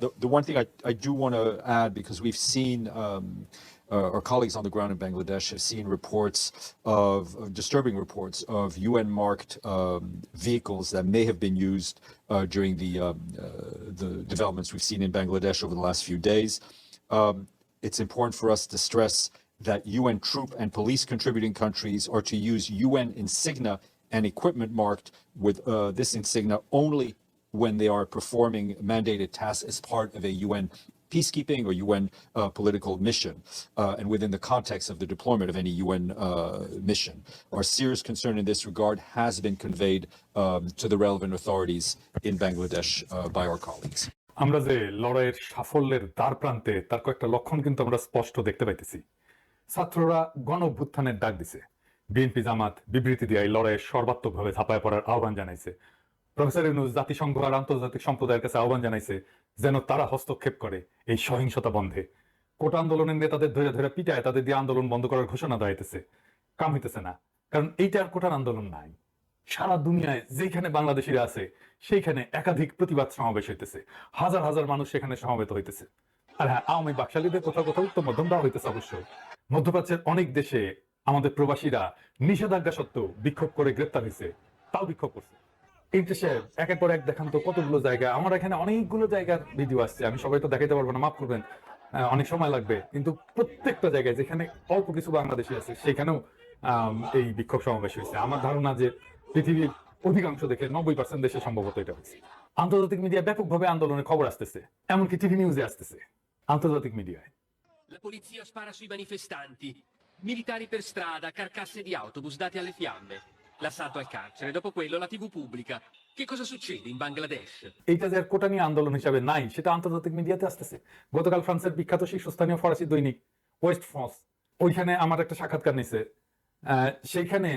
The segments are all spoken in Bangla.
the, the one thing I, I do want to add, because we've seen um, uh, our colleagues on the ground in Bangladesh have seen reports of, of disturbing reports of UN marked um, vehicles that may have been used uh, during the, um, uh, the developments we've seen in Bangladesh over the last few days. Um, it's important for us to stress that UN troop and police contributing countries are to use UN insignia and equipment marked with uh, this insignia only when they are performing mandated tasks as part of a UN peacekeeping or UN uh, political mission, uh, and within the context of the deployment of any UN uh, mission. Our serious concern in this regard has been conveyed um, to the relevant authorities in Bangladesh uh, by our colleagues. আমরা যে লড়াইয়ের সাফল্যের দ্বার প্রান্তে তার কয়েকটা লক্ষণ কিন্তু আমরা স্পষ্ট দেখতে পাইতেছি ছাত্ররা গণ অভ্যুত্থানের ডাক দিছে বিএনপি জামাত বিবৃতি দিয়ে এই লড়াইয়ে সর্বাত্মকভাবে ঝাঁপায় পড়ার আহ্বান জানাইছে প্রফেসর ইউনুস, জাতিসংঘ আর আন্তর্জাতিক সম্প্রদায়ের কাছে আহ্বান জানাইছে যেন তারা হস্তক্ষেপ করে এই সহিংসতা বন্ধে। কোটা আন্দোলনের নেতাদের ধরে ধরে পিটায়, তাদের দিয়ে আন্দোলন বন্ধ করার ঘোষণা দেওয়াইতেছে। কাম হইতেছে না, কারণ এইটা আর কোটার আন্দোলন নাই। সারা দুনিয়ায় যেখানে বাংলাদেশিরা আছে, সেইখানে একাধিক প্রতিবাদ সমাবেশ হইতেছে। হাজার হাজার মানুষ সেখানে সমবেত হইতেছে। আর হ্যাঁ আওয়ামী বাকশালীদের কোথাও কোথাও উত্তম মধ্যম দেওয়া হইতেছে অবশ্যই মধ্যপ্রাচ্যের অনেক দেশে আমাদের প্রবাসীরা নিষেধাজ্ঞা সত্ত্বেও বিক্ষোভ করে গ্রেপ্তার হয়েছে তাও বিক্ষোভ করছে। এক দেখান তো কতগুলো জায়গা। আমার এখানে অনেকগুলো জায়গার ভিডিও আসছে। আমি সবাই তো পারব না মাফ করবেন। অনেক সময় লাগবে। কিন্তু প্রত্যেকটা জায়গায় যেখানে অল্প কিছু বাংলাদেশি আছে সেখানেও এই বিক্ষোভ সমাবেশ হয়েছে। আমার ধারণা যে পৃথিবীর অধিকাংশ দেখে নব্বই পার্সেন্ট দেশে সম্ভবত এটা আন্তর্জাতিক মিডিয়া ব্যাপকভাবে আন্দোলনের খবর আসতেছে এমনকি টিভি নিউজে আসতেছে আন্তর্জাতিক মিডিয়ায় La polizia spara sui manifestanti. Militari per strada, carcasse di autobus date alle fiamme. L'assalto al carcere, dopo quello la TV pubblica. Che cosa succede in Bangladesh? এইটা যে কোটা নিয়ে আন্দোলন হিসাবে নাই সেটা আন্তর্জাতিক মিডিয়াতে আসতেছে গতকাল ফ্রান্সের বিখ্যাত শীর্ষস্থানীয় ফরাসি দৈনিক ওয়েস্ট ফ্রান্স ওইখানে আমার একটা সাক্ষাৎকার নিছে সেইখানে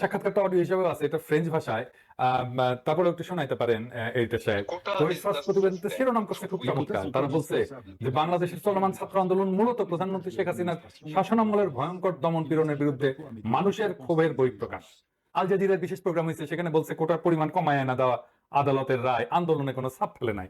সাক্ষাৎকারটা অডিও হিসাবে আছে এটা ফ্রেঞ্চ ভাষায়। তারপরে একটু শোনাইতে পারেন এইটা সাহেব। প্রতিবেদনতে শিরোনাম করছে খুব চমৎকার। তারা বলছে যে বাংলাদেশের চলমান ছাত্র আন্দোলন মূলত প্রধানমন্ত্রী শেখ হাসিনার শাসনামলের ভয়ঙ্কর দমন পীড়নের বিরুদ্ধে মানুষের ক্ষোভের বহিঃপ্রকাশ। আল জাজিরার বিশেষ প্রোগ্রাম হয়েছে সেখানে বলছে কোটার পরিমাণ কমায় না দেওয়া আদালতের রায় আন্দোলনে কোনো ছাপ ফেলে নাই।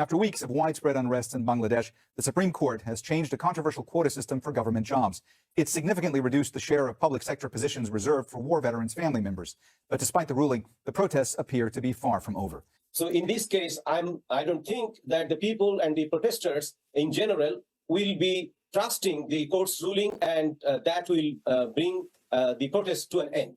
After weeks of widespread unrest in Bangladesh, the Supreme Court has changed a controversial quota system for government jobs. It significantly reduced the share of public sector positions reserved for war veterans' family members. But despite the ruling, the protests appear to be far from over. So in this case, I'm I don't think that the people and the protesters in general will be trusting the court's ruling, and uh, that will uh, bring uh, the protest to an end.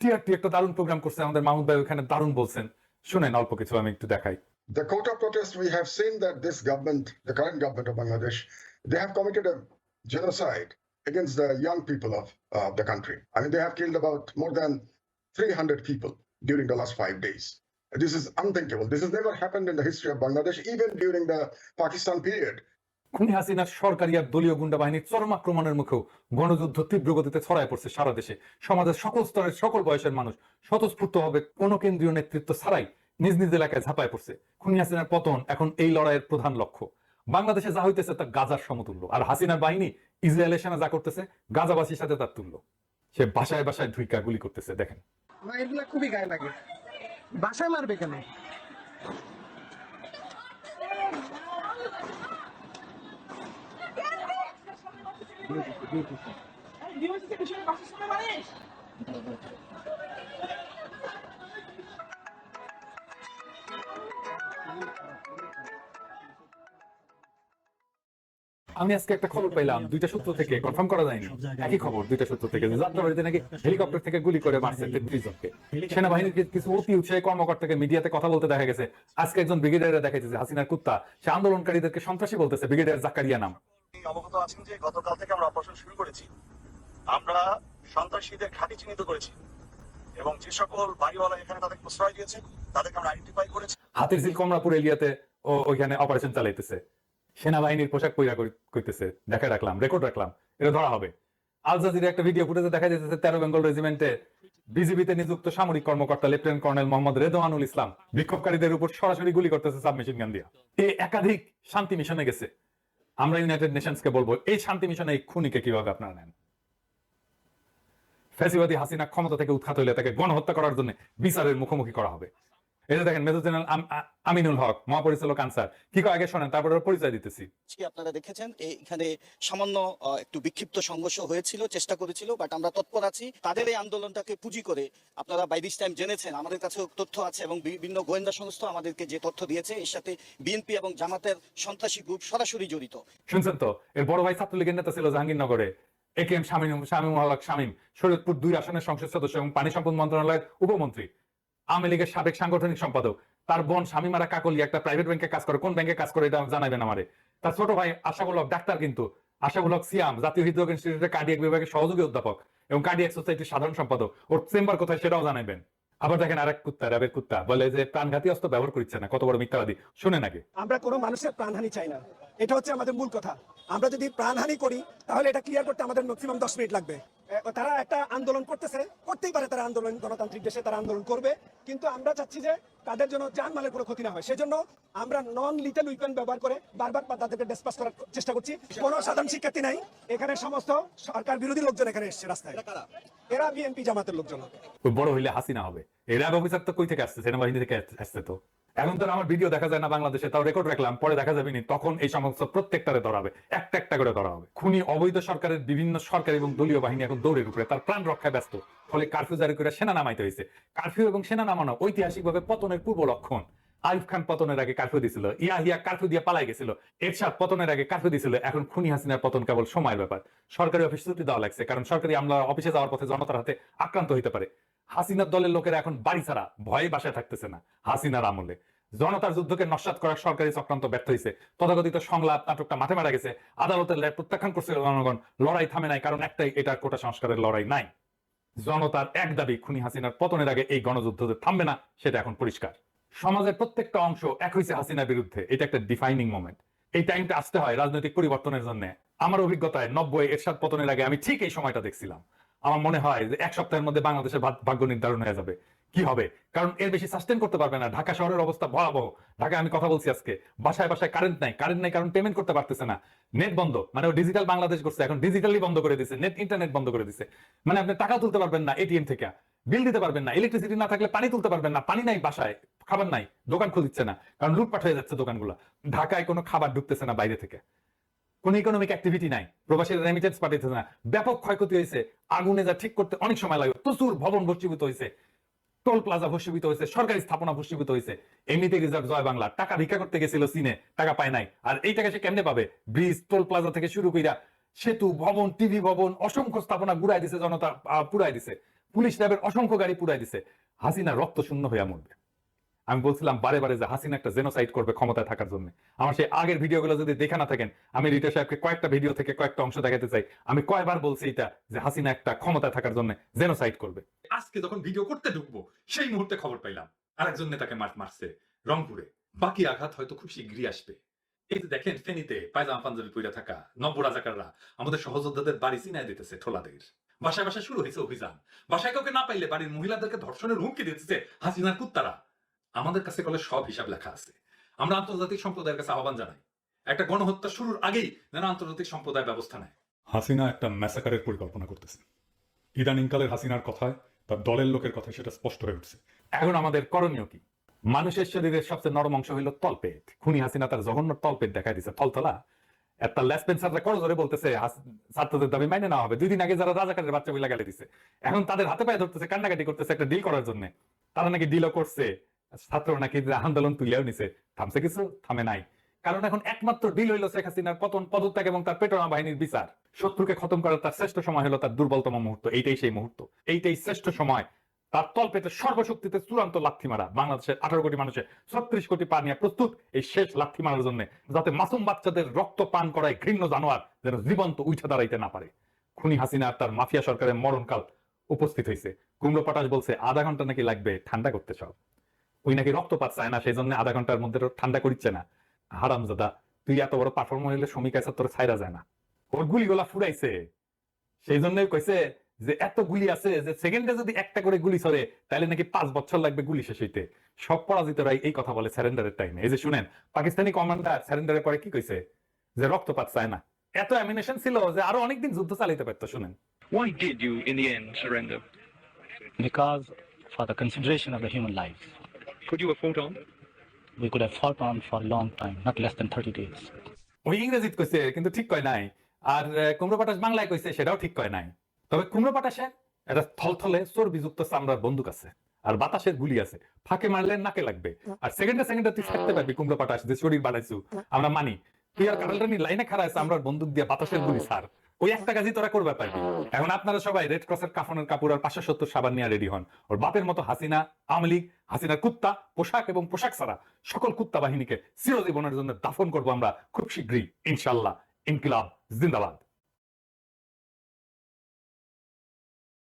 TRT একটা দারুণ প্রোগ্রাম করছে আমাদের মাহমুদ ভাই ওখানে দারুণ বলছেন শুনেন অল্প কিছু আমি একটু দেখাই The quota protest, we have seen that this government, the current government of Bangladesh, they have committed a genocide against the young people of uh, the country. I mean, they have killed about more than 300 people during the last five days. This is unthinkable. This has never happened in the history of Bangladesh, even during the Pakistan period. খুনি হাসিনার সরকারি আর দলীয় গুন্ডা বাহিনীর চরম আক্রমণের মুখেও গণযুদ্ধ তীব্র গতিতে ছড়ায় পড়ছে সারা দেশে সমাজের সকল স্তরের সকল বয়সের মানুষ স্বতঃস্ফূর্ত হবে কোন কেন্দ্রীয় নেতৃত্ব ছাড়াই নিজ নিজ এলাকায় ঝাঁপায় পড়ছে। খুনি হাসিনার পতন এখন এই লড়াইয়ের প্রধান লক্ষ্য। বাংলাদেশে যা হইতেছে তা গাজার সমতুল্য। আর হাসিনার বাহিনী ইসরায়েলের সেনা যা করতেছে গাজাবাসীর সাথে তার তুল্য। সে বাসায় বাসায় ঢুইকা গুলি করতেছে দেখেন। এগুলা খুবই গায়ে লাগে। বাসায় মারবে কেন? আমি আজকে একটা খবর পাইলাম দুইটা সূত্র থেকে কনফার্ম করা যায়নি। একই খবর দুইটা সূত্র থেকে যাত্রাবাড়িতে নাকি হেলিকপ্টার থেকে গুলি করে মারছে তেত্রিশ জনকে। সেনাবাহিনীর কিছু অতি উৎসাহী কর্মকর্তাকে মিডিয়াতে কথা বলতে দেখা গেছে। আজকে একজন ব্রিগেডিয়ার দেখাইতেছে হাসিনার কুত্তা। সে আন্দোলনকারীদেরকে সন্ত্রাসী বলতেছে ব্রিগেডিয়ার জাকারিয়া নাম। অবগত আছেন যে গতকাল থেকে আমরা অপারেশন শুরু করেছি। আমরা সন্ত্রাসীদের ঘাঁটি চিহ্নিত করেছি এবং যে সকল বাড়িওয়ালা এখানে তাদের প্রশ্রয় দিয়েছে তাদেরকে আমরা আইডেন্টিফাই করেছি। হাতির ঝিল কমলাপুর এলিয়াতে ও ওইখানে অপারেশন চালাইতেছে। সেনাবাহিনীর পোশাক পইরা করি- কইতেছে দেখা রাখলাম রেকর্ড রাখলাম, এটা ধরা হবে। আল জাজিরা একটা ভিডিও ফুটেজে দেখা যাচ্ছে তেরো বেঙ্গল রেজিমেন্টে বিজিবিতে নিযুক্ত সামরিক কর্মকর্তা লেফটেন্যান্ট কর্নেল মোহাম্মদ রেদওয়ানুল ইসলাম, বিক্ষোভকারীদের উপর সরাসরি গুলি করতেছে সাবমেশিন গান দিয়া। এ একাধিক শান্তি মিশনে গেছে। আমরা ইউনাইটেড নেশনসকে বলব, এই শান্তি মিশনে এই খুনিকে কীভাবে আপনারা নেন? ফ্যাসিবাদী হাসিনা ক্ষমতা থেকে উৎখাত হইলে তাকে গণহত্যা করার জন্য বিচারের মুখোমুখি করা হবে। এই যে দেখেন মেজর জেনারেল আমিনুল হক মহাপরিচালক আনসার। কি কয়? আগে শোনেন তারপরে ওর পরিচয় দিতেছি। আপনারা দেখেছেন এখানে সামান্য একটু বিক্ষিপ্ত সংঘর্ষ হয়েছিল চেষ্টা করেছিল বাট আমরা তৎপর আছি। তাদের এই আন্দোলনটাকে পুঁজি করে আপনারা বাই দিস টাইম জেনেছেন আমাদের কাছে তথ্য আছে এবং বিভিন্ন গোয়েন্দা সংস্থা আমাদেরকে যে তথ্য দিয়েছে এর সাথে বিএনপি এবং জামাতের সন্ত্রাসী গ্রুপ সরাসরি জড়িত। শুনছেন তো? এর বড় ভাই ছাত্রলীগের নেতা ছিল জাহাঙ্গীরনগরে। A K M Shamim Shamim Haque Shamim Shariatpur দুই আসনের সংসদ সদস্য এবং পানি সম্পদ মন্ত্রণালয়ের উপমন্ত্রী। আওয়ামী লীগের সাবেক সাংগঠনিক সম্পাদক। তার বোন শামীমারা কাকলি একটা প্রাইভেট ব্যাংকে কাজ করে। কোন ব্যাংকে কাজ করে এটা জানাবেন আমারে। তার ছোট ভাই আশাউল হক ডাক্তার কিন্তু। আশাউল হক সিয়াম, জাতীয় হৃদরোগ ইনস্টিটিউটের কার্ডিয়াক বিভাগের সহযোগী অধ্যাপক এবং কার্ডিয়াক সোসাইটির সাধারণ সম্পাদক। ওর চেম্বার কোথায় সেটাও জানাবেন আবার দেখেন আরেক কুত্তা র্যাবের কুত্তা। বলে যে, প্রাণঘাতী অস্ত্র ব্যবহার করছে না। কত বড় মিথ্যাবাদী। শুনে নাকি আমরা কোনো মানুষের প্রাণহানি চাই না। এটা হচ্ছে আমাদের মূল কথা। আমরা যদি প্রাণহানি করি তাহলে এটা ক্লিয়ার করতে আমাদের ম্যাক্সিমাম দশ মিনিট লাগবে। তারা একটা আন্দোলন করতেছে করতেই পারে তারা আন্দোলন গণতান্ত্রিক দেশে তারা আন্দোলন করবে। কিন্তু আমরা চাচ্ছি যে তাদের জন্য জানমালের কোনো ক্ষতি না হয়। সেজন্য আমরা নন লিটেল উইপেন ব্যবহার করে বারবার তাদেরকে ডিসপাস করার চেষ্টা করছি। কোনো সাধারণ শিক্ষার্থী নাই। এখানে সমস্ত সরকার বিরোধী লোকজন এখানে এসছে রাস্তায়। এরা বিএনপি জামাতের লোকজন। বড় হইলে হাসিনা হবে। এই র্যাব অফিসার তো কই থেকে আসছে? সেনাবাহিনী থেকে আসছে তো। এখন তো আমার ভিডিও দেখা যায় না বাংলাদেশে, তাও রেকর্ড রাখলাম, পরে দেখা যাবে নি, তখন এই সমস্ত প্রত্যেকটারে ধরা একটা একটা করে ধরা হবে। খুনি অবৈধ সরকারের বিভিন্ন সরকার এবং দলীয় বাহিনী এখন দৌড়ের উপরে, তার প্রাণ রক্ষায় ব্যস্ত। ফলে কারফিউ জারি করে সেনা নামাইতে হয়েছে। কারফিউ এবং সেনা নামানো ঐতিহাসিকভাবে পতনের পূর্ব লক্ষণ। আরিফ খান পতনের আগে কারফিউ দিছিল, ইয়াহিয়া কারফিউ দিয়ে পালাই গেছিল, এরশাদ পতনের আগে কারফিউ দিছিল, এখন খুনি হাসিনার পতন কেবল সময়ের ব্যাপার। সরকারি অফিস ছুটি দেওয়া লাগছে, কারণ সরকারি আমলা অফিসে যাওয়ার পথে জনতার হাতে আক্রান্ত হইতে পারে। হাসিনার দলের লোকেরা এখন বাড়ি ছাড়া ভয়ে বাসায় থাকতেছে না, হাসিনার আমলে। জনতার যুদ্ধকে নস্বাত করার সরকারি চক্রান্ত ব্যর্থ হয়েছে তথাকথিত সংলাপ, নাটকটা মাঠে মারা গেছে। আদালতের ল্যাব প্রত্যাখ্যান করছে জনগণ। লড়াই থামে নাই, কারণ একটাই, এটা কোটা সংস্কারের লড়াই নাই। জনতার এক দাবি, খুনি হাসিনার পতনের আগে এই গণযুদ্ধ থামবে না, সেটা এখন পরিষ্কার। সমাজের প্রত্যেকটা অংশ এক হয়েছে হাসিনার বিরুদ্ধে। এটা একটা ডিফাইনিং মোমেন্ট এই টাইমটা আসতে হয় রাজনৈতিক পরিবর্তনের জন্য। আমার অভিজ্ঞতায় নব্বই এরশাদ পতনের আগে আমি ঠিক এই সময়টা দেখছিলাম। আমার মনে হয় যে এক সপ্তাহের মধ্যে বাংলাদেশের ভাগ্য নির্ধারণ হয়ে যাবে। কি হবে? কারণ এর বেশি সাস্টেন করতে পারবে না। ঢাকা শহরের অবস্থা ভয়াবহ। ঢাকায় আমি কথা বলছি আজকে। বাসায় বাসায় কারেন্ট নাই। কারেন্ট নাই কারণ পেমেন্ট করতে পারতেছে না। নেট বন্ধ। মানে ডিজিটাল বাংলাদেশ করছে। এখন ডিজিটালি বন্ধ করে দিছে। নেট ইন্টারনেট বন্ধ করে দিছে। মানে আপনি টাকা তুলতে পারবেন না এটিএম থেকে। বিল দিতে পারবেন না। ইলেকট্রিসিটি না থাকলে পানি তুলতে পারবেন না। পানি নাই বাসায়। খাবার নাই। দোকান খুলছে না। কারণ লুটপাট হয়ে যাচ্ছে দোকানগুলো। ঢাকায় কোনো খাবার ঢুকতেছে না বাইরে থেকে। কোন ইকোনমিক অ্যাক্টিভিটি নাই। প্রবাসীরা রেমিটেন্স পাঠাইতেছে না। ব্যাপক ক্ষয়ক্ষতি হয়েছে। আগুনে যা ঠিক করতে অনেক সময় লাগে। প্রচুর ভবন ভস্মীভূত হয়েছে। টোল প্লাজা ভস্মীভূত হয়েছে। সরকারি স্থাপনা ভস্মীভূত হয়েছে। এমনিতে রিজার্ভ জয় বাংলা। টাকা ভিক্ষা করতে গেছিল চীনে। টাকা পায় নাই। আর এই টাকা সে কেমনে পাবে? ব্রিজ টোল প্লাজা থেকে শুরু কইরা সেতু, ভবন টিভি ভবন, অসংখ্য স্থাপনা গুড়াই দিছে, জনতা পুরাই দিছে। পুলিশ র্যাবের অসংখ্য গাড়ি পুরাই দিছে। হাসিনা রক্ত শূন্য হইয়া মরবে। আমি বলছিলাম, বারে বারে যে হাসিনা একটা জেনোসাইড করবে ক্ষমতায় থাকার জন্য। আমার সেই আগের ভিডিওগুলো যদি দেখা না থাকেন, আমি রিটা সাহেবকে কয়েকটা ভিডিও থেকে কয়েকটা অংশ দেখাতে চাই। আমি কয়বার বলছি এটা, যে হাসিনা একটা ক্ষমতায় থাকার জন্য জেনোসাইড করবে। আজকে যখন ভিডিও করতে ঢুকবো, সেই মুহূর্তে খবর পাইলাম, আরেকজন নেতাকে মার মারছে রংপুরে। বাকি আঘাত হয়তো খুব শীঘ্রই আসবে। এই যে দেখেন, ফেনীতে পায়জামা পাঞ্জাবি পইরা থাকা নব্য রাজাকাররা আমাদের সহযোদ্ধাদের বাড়ি চিনায় দিতেছে ঠোলাদের। বাসায় বাসায় শুরু হয়েছে অভিযান। বাসায় কাউকে না পাইলে বাড়ির মহিলাদেরকে ধর্ষণের হুমকি দিতেছে হাসিনার কুত্তারা। আমাদের কাছে কলে সব হিসাব লেখা আছে। আমরা আন্তর্জাতিক সম্প্রদায়ের কাছে আহ্বান জানাই। একটা গণহত্যা শুরুর আগেই যেন আন্তর্জাতিক সম্প্রদায় ব্যবস্থা নেয়। হাসিনা একটা ম্যাসাকারের পরিকল্পনা করতেছে। ইদানিংকালের হাসিনার কথায় তার দলের লোকের কথায় সেটা স্পষ্ট হয়ে উঠছে। এখন আমাদের করণীয় কি? মানুষের শরীরের সবচেয়ে নরম অংশ হইল তলপেট। খুনি হাসিনা তার জঘন্য তলপেট দেখাই দিছে তলতলা। একটা করো ধরে বলতেছে ছাত্রদের দাবি মাইনে নেওয়া হবে। দুই দিন আগে যারা রাজাকারের বাচ্চা মিলা গেলে দিছে। এখন তাদের হাতে পায়ে ধরতেছে কান্নাকাটি করতেছে একটা ডিল করার জন্য। তারা নাকি ডিলও করছে। ছাত্র নাকি আন্দোলন তুলিয়াও নিছে? থামছে কিছু? থামে নাই। কারণ এখন একমাত্র ডিল হইল শেখ হাসিনার পতন, পদত্যাগ এবং তার পেটোনা বাহিনীর বিচার। শত্রুকে খতম করার তার শ্রেষ্ঠ সময় হলো তার দুর্বলতম মুহূর্ত, এইটাই সেই মুহূর্ত। এইটাই শ্রেষ্ঠ সময়। তার তল পেতে সর্বশক্তিতে চূড়ান্ত লাথি মারা। বাংলাদেশের আঠারো কোটি মানুষের ছত্রিশ কোটি পা নিয়ে প্রস্তুত এই শেষ লাথি মারার জন্য, যাতে মাসুম বাচ্চাদের রক্ত পান করায় ঘৃণ্য জানোয়ার যেন জীবন্ত উঠে দাঁড়াইতে না পারে। খুনি হাসিনা তার মাফিয়া সরকারের মরণকাল উপস্থিত হয়েছে কুমড়ো পটাশ বলছে, আধা ঘণ্টা নাকি লাগবে, ঠান্ডা করতে সব ওই নাকি রক্তপাত চায় না সেই জন্য আধা ঘণ্টার মধ্যে ঠান্ডা করিচ্ছে না। হারামজাদা তুই এত বড় পারফর্ম হইলে শ্রমিক আছে তোর ছাইরা যায় না। ওর গুলিগুলা ফুরাইছে। সেই জন্যই কইছে যে এত গুলি আছে যে সেকেন্ডে যদি একটা করে গুলি ছড়ে তাহলে নাকি পাঁচ বছর লাগবে গুলি শেষ হইতে। সব পরাজিতরাই এই কথা বলে স্যারেন্ডারের টাইমে এই যে শুনেন পাকিস্তানি কমান্ডার স্যারেন্ডারের পরে কি কইছে? যে রক্তপাত চায় না। এত অ্যামিনেশন ছিল যে আরও অনেকদিন যুদ্ধ চালাইতে পারতো শুনেন। Why did you, in the end, surrender? because for the consideration of the human life. Could you have fought on? We could have fought on for a long time, not less than 30 days. ওই ইংরেজিত কইছে কিন্তু ঠিক কয় নাই। আর কুমড়ো পাটাস বাংলায় কইছে সেটাও ঠিক কয় নাই। তবে কুমড়ো পাটাসের একটা থলথলে চর্বিযুক্ত চামড়ার বন্দুক আছে আর বাতাসের গুলি আছে। ফাঁকে মারলে নাকে লাগবে। আর সেকেন্ডে সেকেন্ডে তুই থাকতে পারবি কুমড়ো পাটাস যে শরীর বানাইছু। আমরা মানি তুই আর কাটালটা নিয়ে লাইনে খাড়া আছে আমরা বন্দুক দিয়ে বাতাসের গুলি ছাড়। ওই একটা কাজই তোরা করবে পারবি। এখন আপনারা সবাই রেড ক্রসের কাফনের কাপড় আর পাঁচশো সত্তর সাবান নিয়ে রেডি হন। ওর বাপের মতো হাসিনা আওয়ামী লীগ হাসিনার কুত্তা পোশাক এবং পোশাক ছাড়া সকল কুত্তা বাহিনীকে চিরজীবনের জন্য দাফন করব আমরা খুব শীঘ্রই ইনশাল্লাহ। ইনকিলাব জিন্দাবাদ।